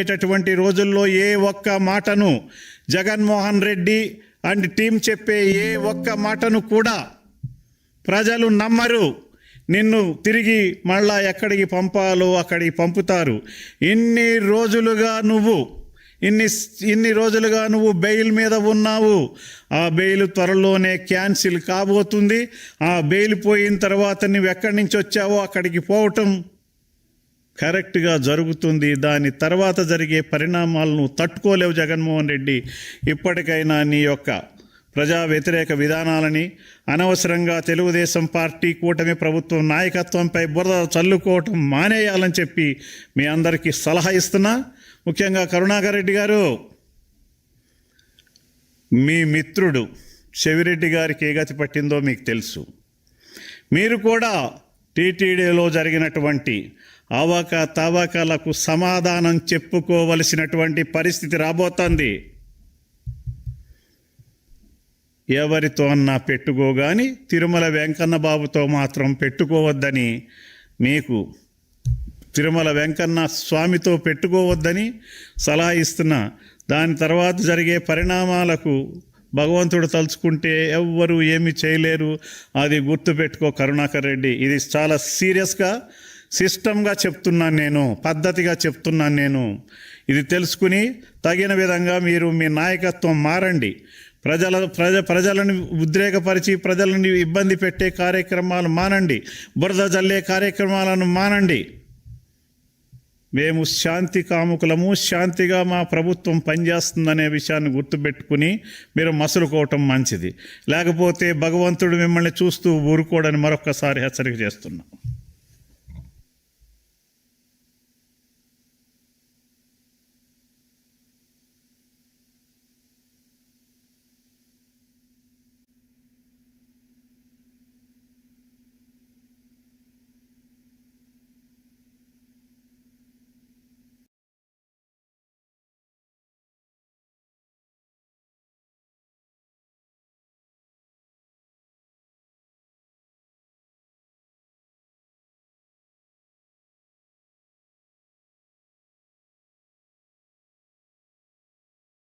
అటువంటి రోజుల్లో ఏ ఒక్క మాటను జగన్మోహన్ రెడ్డి అండ్ టీం చెప్పే ఏ ఒక్క మాటను కూడా ప్రజలు నమ్మరు. నిన్ను తిరిగి మళ్ళా ఎక్కడికి పంపాలో అక్కడికి పంపుతారు. ఇన్ని రోజులుగా నువ్వు ఇన్ని ఇన్ని రోజులుగా నువ్వు బెయిల్ మీద ఉన్నావు. ఆ బెయిల్ త్వరలోనే క్యాన్సిల్ కాబోతుంది. ఆ బెయిల్ పోయిన తర్వాత నువ్వు ఎక్కడి నుంచి వచ్చావో అక్కడికి పోవటం కరెక్ట్గా జరుగుతుంది. దాని తర్వాత జరిగే పరిణామాలను తట్టుకోలేవు జగన్మోహన్ రెడ్డి. ఇప్పటికైనా నీ యొక్క ప్రజా వ్యతిరేక విధానాలని అనవసరంగా తెలుగుదేశం పార్టీ కూటమి ప్రభుత్వం నాయకత్వంపై బురద చల్లుకోవటం మానేయాలని చెప్పి మీ అందరికీ సలహా ఇస్తున్నా. ముఖ్యంగా కరుణాకర్ రెడ్డి గారు మీ మిత్రుడు చెవిరెడ్డి గారికి ఏ గతి పట్టిందో మీకు తెలుసు. మీరు కూడా టీటీడీలో జరిగినటువంటి ఆవాక తావాకాలకు సమాధానం చెప్పుకోవలసినటువంటి పరిస్థితి రాబోతోంది. ఎవరితో అన్నా పెట్టుకోగాని తిరుమల వెంకన్న బాబుతో మాత్రం పెట్టుకోవద్దని మీకు తిరుమల వెంకన్న స్వామితో పెట్టుకోవద్దని సలహా ఇస్తున్నా దాని తర్వాత జరిగే పరిణామాలకు భగవంతుడు తలుచుకుంటే ఎవ్వరు ఏమి చేయలేరు. అది గుర్తుపెట్టుకో కరుణాకర్ రెడ్డి. ఇది చాలా సీరియస్గా సిస్టమ్గా చెప్తున్నాను నేను పద్ధతిగా చెప్తున్నాను నేను. ఇది తెలుసుకుని తగిన విధంగా మీరు మీ నాయకత్వం మారండి. ప్రజల ప్రజ ప్రజలను ఉద్రేకపరిచి ప్రజలను ఇబ్బంది పెట్టే కార్యక్రమాలు మానండి. బురద జల్లే కార్యక్రమాలను మానండి. మేము శాంతి కాముకులము శాంతిగా మా ప్రభుత్వం పనిచేస్తుందనే విషయాన్ని గుర్తుపెట్టుకుని మీరు మసులుకోవటం మంచిది. లేకపోతే భగవంతుడు మిమ్మల్ని చూస్తూ ఊరుకోడని మరొక్కసారి హెచ్చరిక చేస్తున్నాం.